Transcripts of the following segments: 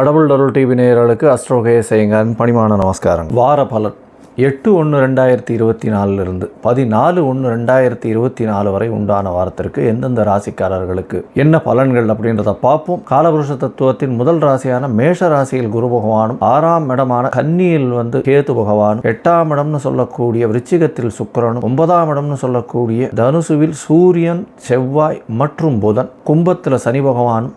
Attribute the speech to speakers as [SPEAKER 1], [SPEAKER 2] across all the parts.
[SPEAKER 1] கடவுள் அருள் டிவி நேயர்களுக்கு அஸ்ட்ரோகய செய்யுங்கன் பணிமான நமஸ்காரம். வார பலன். எட்டு ஒன்று ரெண்டாயிரத்தி இருபத்தி நாலுலேருந்து பதினாலு ஒன்று ரெண்டாயிரத்தி இருபத்தி நாலு வரை உண்டான வாரத்திற்கு எந்தெந்த ராசிக்காரர்களுக்கு என்ன பலன்கள் அப்படின்றத பார்ப்போம். காலபுருஷ தத்துவத்தின் முதல் ராசியான மேஷ ராசியில் குரு பகவானும் ஆறாம் இடமான கன்னியில் வந்து கேது பகவானும் எட்டாம் இடம்னு சொல்லக்கூடிய விருச்சிகத்தில் சுக்கரனும் ஒன்பதாம் இடம்னு சொல்லக்கூடிய தனுசுவில் சூரியன் செவ்வாய் மற்றும் புதன் கும்பத்தில் சனி பகவானும்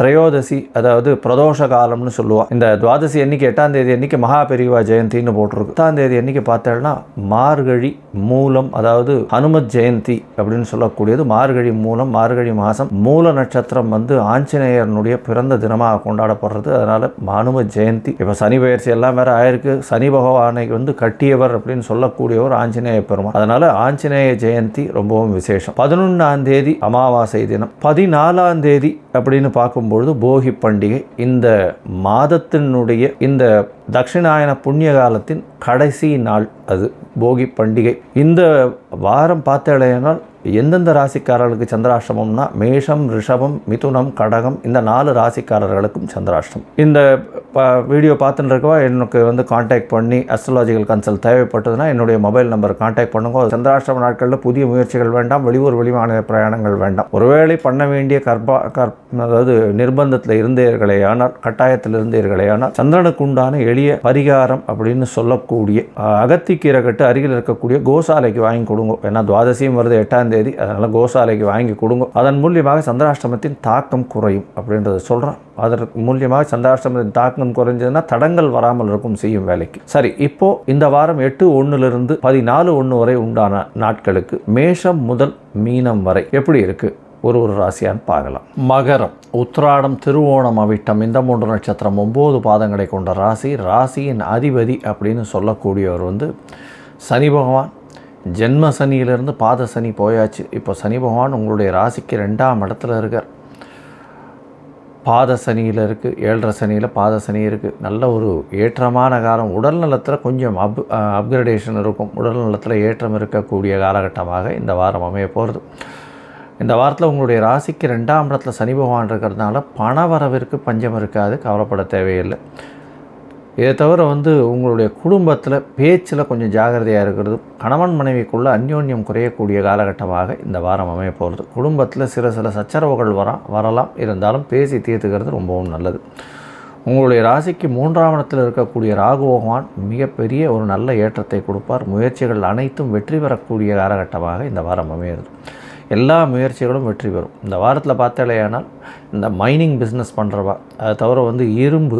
[SPEAKER 1] திரையோதசி அதாவது பிரதோஷ காலம்னு சொல்லுவாள் இந்த துவாதசி அன்னைக்கு எட்டாம் தேதி அன்னைக்கு மகா பெரிவா ஜெயந்தின்னு போட்டிருக்கு. எட்டாம் தேதி அன்னைக்கு பார்த்தேன்னா மார்கழி மூலம் அதாவது ஹனுமத் ஜெயந்தி அப்படின்னு சொல்லக்கூடியது. மார்கழி மூலம் மார்கழி மாதம் மூல நட்சத்திரம் வந்து ஆஞ்சநேயரனுடைய பிறந்த தினமாக கொண்டாடப்படுறது. அதனால ஹனும ஜெயந்தி. இப்போ சனி பயிற்சி எல்லாம் வேற ஆயிருக்கு. சனி பகவானை வந்து கட்டியவர் அப்படின்னு சொல்லக்கூடியவர் ஆஞ்சநேய பெருமாள் அதனால ஆஞ்சநேய ஜெயந்தி ரொம்பவும் விசேஷம். பதினொன்றாம் தேதி அமாவாசை தினம். பதினாலாம் தேதி அப்படின்னு பார்க்கும்பொழுது போகி பண்டிகை இந்த மாதத்தினுடைய இந்த தட்சிணாயன புண்ணிய காலத்தின் கடைசி நாள் அது போகி பண்டிகை. இந்த வாரம் பார்த்தேனால் எந்தெந்த ராசிக்காரர்களுக்கு சந்திராஷ்டமம்னா மேஷம் ரிஷபம் மிதுனம் கடகம் இந்த நாலு ராசிக்காரர்களுக்கும் சந்திராஷ்டம். இந்த ப வீடியோ பார்த்துட்டு இருக்கவா எனக்கு வந்து காண்டாக்ட் பண்ணி அஸ்ட்ராலஜிக்கல் கன்சல்ட் தேவைப்பட்டதுன்னா என்னுடைய மொபைல் நம்பர் காண்டாக்ட் பண்ணுங்க. சந்திராஷ்டம நாட்களில் புதிய முயற்சிகள் வேண்டாம் வெளியூர் வெளிமாநில பிரயாணங்கள் வேண்டாம். ஒருவேளை பண்ண வேண்டிய கற்பா கற் அதாவது நிர்பந்தத்தில் இருந்தீர்களேயானால் கட்டாயத்தில் இருந்தீர்களேயானால் சந்திரனுக்கு உண்டான எளிய பரிகாரம் அப்படின்னு சொல்லக்கூடிய அகத்திக்கீரை கட்டு அருகில் இருக்கக்கூடிய கோசாலைக்கு வாங்கி கொடுங்க. ஏன்னா துவாதசியும் வருது எட்டாம் தேதி அதனால் கோசாலைக்கு வாங்கி கொடுங்க. அதன் மூலியமாக சந்திராஷ்டமத்தின் தாக்கம் குறையும் அப்படின்றத சொல்கிறோம் அதற்கு மூலியமாக சந்திராஷ்டமத்தின் தாக்கம் குறைஞ்சதுன்னா தடங்கள் வராமல் இருக்கும் செய்யும் வேலைக்கு. சரி இப்போ இந்த வாரம் எட்டு ஒன்றுலேருந்து பதினாலு ஒன்று வரை உண்டான நாட்களுக்கு மேஷம் முதல் மீனம் வரை எப்படி இருக்குது ஒரு ஒரு ராசியான்னு பார்க்கலாம். மகரம் உத்திராடம் திருவோணம் அவிட்டம் இந்த மூன்று நட்சத்திரம் ஒம்பது பாதங்களை கொண்ட ராசி ராசியின் அதிபதி அப்படின்னு சொல்லக்கூடியவர் வந்து சனி பகவான் ஜென்ம சனியிலிருந்து பாத சனி போயாச்சு. இப்போ சனி பகவான் உங்களுடைய ராசிக்கு ரெண்டாம் இடத்துல இருக்கார். பாத சனியில் இருக்குது ஏழரை சனியில் பாத சனி இருக்குது நல்ல ஒரு ஏற்றமான காலம். உடல் நலத்தில் கொஞ்சம் அப் அப்கிரடேஷன் இருக்கும். உடல் நலத்தில் ஏற்றம் இருக்கக்கூடிய காலகட்டமாக இந்த வாரம் அமைய போகிறது இந்த வாரத்தில் உங்களுடைய ராசிக்கு ரெண்டாம் இடத்துல சனி பகவான் இருக்கிறதுனால பண வரவிற்கு பஞ்சம் இருக்காது. கவலைப்பட தேவையில்லை. இதை தவிர வந்து உங்களுடைய குடும்பத்தில் பேச்சில் கொஞ்சம் ஜாகிரதையாக இருக்கிறது கணவன் மனைவிக்குள்ளே அந்யோன்யம் குறையக்கூடிய காலகட்டமாக இந்த வாரம் அமைய போகிறது. குடும்பத்தில் சில சில சச்சரவுகள் வர வரலாம். இருந்தாலும் பேசி தீர்த்துக்கிறது ரொம்பவும் நல்லது. உங்களுடைய ராசிக்கு மூன்றாம் இடத்தில் இருக்கக்கூடிய ராகு பகவான் மிகப்பெரிய ஒரு நல்ல ஏற்றத்தை கொடுப்பார். முயற்சிகள் அனைத்தும் வெற்றி பெறக்கூடிய காலகட்டமாக இந்த வாரம் அமையிறது எல்லா முயற்சிகளும் வெற்றி பெறும். இந்த வாரத்தில் பார்த்தாலேயானால் இந்த மைனிங் பிஸ்னஸ் பண்ணுறவா அதை தவிர வந்து இரும்பு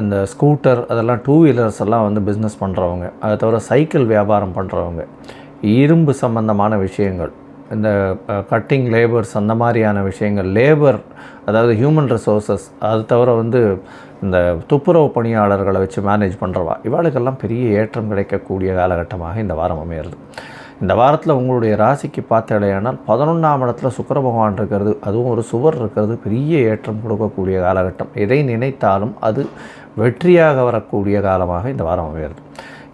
[SPEAKER 1] இந்த ஸ்கூட்டர் அதெல்லாம் டூ வீலர்ஸ் எல்லாம் வந்து பிஸ்னஸ் பண்ணுறவங்க அதை தவிர சைக்கிள் வியாபாரம் பண்ணுறவங்க இரும்பு சம்பந்தமான விஷயங்கள் இந்த கட்டிங் லேபர்ஸ் அந்த மாதிரியான விஷயங்கள் லேபர் அதாவது ஹியூமன் ரிசோர்ஸஸ் அது தவிர வந்து இந்த துப்புரவு பணியாளர்களை வச்சு மேனேஜ் பண்ணுறவா இவாளுக்கெல்லாம் பெரிய ஏற்றம் கிடைக்கக்கூடிய காலகட்டமாக இந்த வாரம் அமையிறது. இந்த வாரத்தில் உங்களுடைய ராசிக்கு பார்த்தடையானால் பதினொன்றாம் இடத்துல சுக்கர பகவான் இருக்கிறது. அதுவும் ஒரு சுவர் இருக்கிறது. பெரிய ஏற்றம் கொடுக்கக்கூடிய காலகட்டம். எதை நினைத்தாலும் அது வெற்றியாக வரக்கூடிய காலமாக இந்த வாரம் அமைகிறது.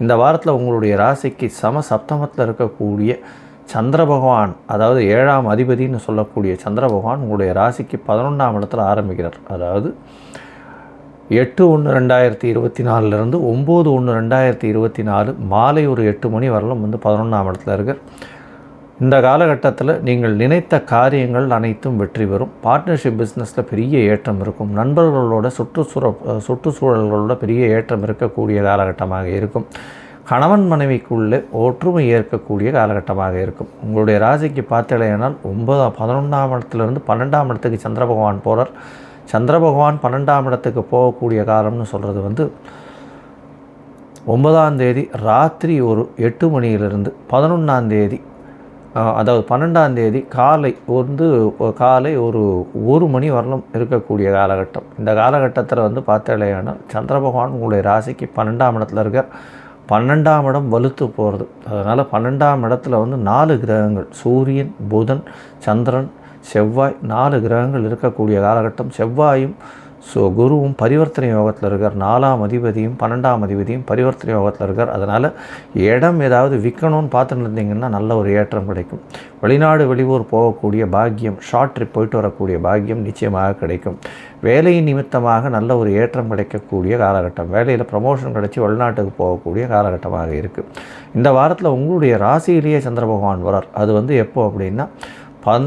[SPEAKER 1] இந்த வாரத்தில் உங்களுடைய ராசிக்கு சம சப்தமத்தில் இருக்கக்கூடிய சந்திர பகவான் அதாவது ஏழாம் அதிபதின்னு சொல்லக்கூடிய சந்திர பகவான் உங்களுடைய ராசிக்கு பதினொன்றாம் இடத்துல ஆரம்பிக்கிறார். அதாவது எட்டு ஒன்று ரெண்டாயிரத்தி இருபத்தி நாலுலேருந்து ஒம்பது ஒன்று ரெண்டாயிரத்தி இருபத்தி நாலு மாலை ஒரு எட்டு மணி வரலும் வந்து பதினொன்றாம் இடத்துல இருக்கார் இந்த காலகட்டத்தில் நீங்கள் நினைத்த காரியங்கள் அனைத்தும் வெற்றி பெறும். பார்ட்னர்ஷிப் பிஸ்னஸில் பெரிய ஏற்றம் இருக்கும். நண்பர்களோட சுற்றுச்சூழ சுற்றுச்சூழல்களோட பெரிய ஏற்றம் இருக்கக்கூடிய காலகட்டமாக இருக்கும். கணவன் மனைவிக்குள்ளே ஒற்றுமை ஏற்கக்கூடிய காலகட்டமாக இருக்கும். உங்களுடைய ராசிக்கு பார்த்தலையானால் ஒன்பதாம் பதினொன்றாம் இடத்துலேருந்து பன்னெண்டாம் இடத்துக்கு சந்திர பகவான் போகிறார் சந்திர பகவான் பன்னெண்டாம் இடத்துக்கு போகக்கூடிய காலம்னு சொல்கிறது வந்து ஒன்பதாம் தேதி ராத்திரி ஒரு எட்டு மணியிலிருந்து பதினொன்றாம் தேதி அதாவது பன்னெண்டாம் தேதி காலை வந்து காலை ஒரு ஒரு மணி வரலும் இருக்கக்கூடிய காலகட்டம். இந்த காலகட்டத்தில் வந்து பார்த்தாலேயானால் சந்திர பகவான் உங்களுடைய ராசிக்கு பன்னெண்டாம் இடத்துல இருக்கார். பன்னெண்டாம் இடம் வலுத்து போகிறது அதனால் பன்னெண்டாம் இடத்துல வந்து நாலு கிரகங்கள் சூரியன் புதன் சந்திரன் செவ்வாய் நாலு கிரகங்கள் இருக்கக்கூடிய காலகட்டம். செவ்வாயும் ஸோ குருவும் பரிவர்த்தனை யோகத்தில் இருக்கார். நாலாம் அதிபதியும் பன்னெண்டாம் அதிபதியும் பரிவர்த்தனை யோகத்தில் இருக்கார். அதனால் இடம் ஏதாவது விற்கணும்னு பார்த்துட்டு இருந்தீங்கன்னா நல்ல ஒரு ஏற்றம் கிடைக்கும். வெளிநாடு வெளியூர் போகக்கூடிய பாக்கியம் ஷார்ட் ட்ரிப் போயிட்டு வரக்கூடிய பாக்கியம் நிச்சயமாக கிடைக்கும். வேலையின் நிமித்தமாக நல்ல ஒரு ஏற்றம் கிடைக்கக்கூடிய காலகட்டம். வேலையில் ப்ரமோஷன் கிடைச்சி வெளிநாட்டுக்கு போகக்கூடிய காலகட்டமாக இருக்குது இந்த வாரத்தில் உங்களுடைய ராசியிலேயே சந்திர பகவான் வரார். அது வந்து எப்போ அப்படின்னா பன்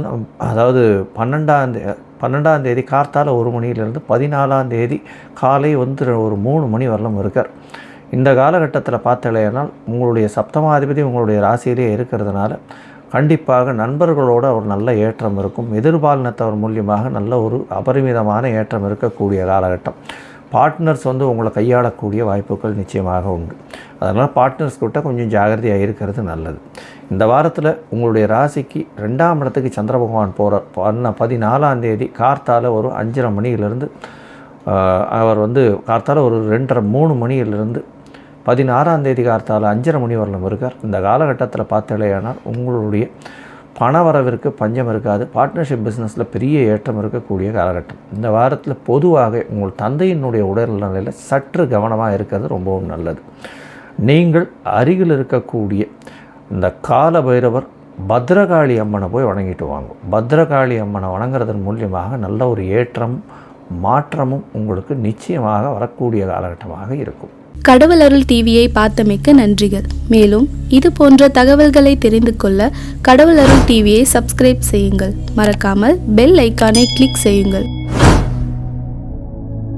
[SPEAKER 1] அதாவது பன்னெண்டாம் தே பன்னெண்டாம் தேதி கார்த்தால ஒரு மணியிலேருந்து பதினாலாம் தேதி காலை வந்து ஒரு மூணு மணி வரலும் இருக்கார். இந்த காலகட்டத்தில் பார்த்தலையானால் உங்களுடைய சப்தமாதிபதி உங்களுடைய ராசியிலே இருக்கிறதுனால கண்டிப்பாக நண்பர்களோட ஒரு நல்ல ஏற்றம் இருக்கும். எதிர்பாலினத்தவர் மூலியமாக நல்ல ஒரு அபரிமிதமான ஏற்றம் இருக்கக்கூடிய காலகட்டம். பார்ட்னர்ஸ் வந்து உங்களை கையாளக்கூடிய வாய்ப்புகள் நிச்சயமாக உண்டு. அதனால் பார்ட்னர்ஸ் கிட்ட கொஞ்சம் ஜாகிரதையாக இருக்கிறது நல்லது. இந்த வாரத்தில் உங்களுடைய ராசிக்கு ரெண்டாம் இடத்துக்கு சந்திர பகவான் போகிற பண்ண பதினாலாம் தேதி கார்த்தால ஒரு அஞ்சரை மணியிலிருந்து அவர் வந்து கார்த்தால ஒரு ரெண்டரை மூணு மணியிலிருந்து பதினாறாம் தேதி கார்த்தால அஞ்சரை மணி வரலும் இருக்கார். இந்த காலகட்டத்தில் பார்த்தாலேயானால் உங்களுடைய பணவரவிற்கு பஞ்சம் இருக்காது. பார்ட்னர்ஷிப் பிஸ்னஸில் பெரிய ஏற்றம் இருக்கக்கூடிய காலகட்டம். இந்த வாரத்தில் பொதுவாக உங்கள் தந்தையினுடைய உடல்நிலையில் சற்று கவனமாக இருக்கிறது ரொம்பவும் நல்லது. நீங்கள் அருகில் இருக்கக்கூடிய இந்த கால பைரவர் பத்ரகாளி அம்மனை போய் வணங்கிட்டு வாங்க. பத்ரகாளி அம்மனை வணங்குறதன் மூலியமாக நல்ல ஒரு ஏற்றம் மாற்றமும் உங்களுக்கு நிச்சயமாக வரக்கூடிய காலகட்டமாக இருக்கும்.
[SPEAKER 2] கடவுள் அருள் டிவியை பார்த்தமைக்க நன்றிகள். மேலும் இது போன்ற தகவல்களை தெரிந்து கொள்ள கடவுள் அருள் டிவியை சப்ஸ்கிரைப் செய்யுங்கள். மறக்காமல் பெல் ஐக்கானை கிளிக் செய்யுங்கள்.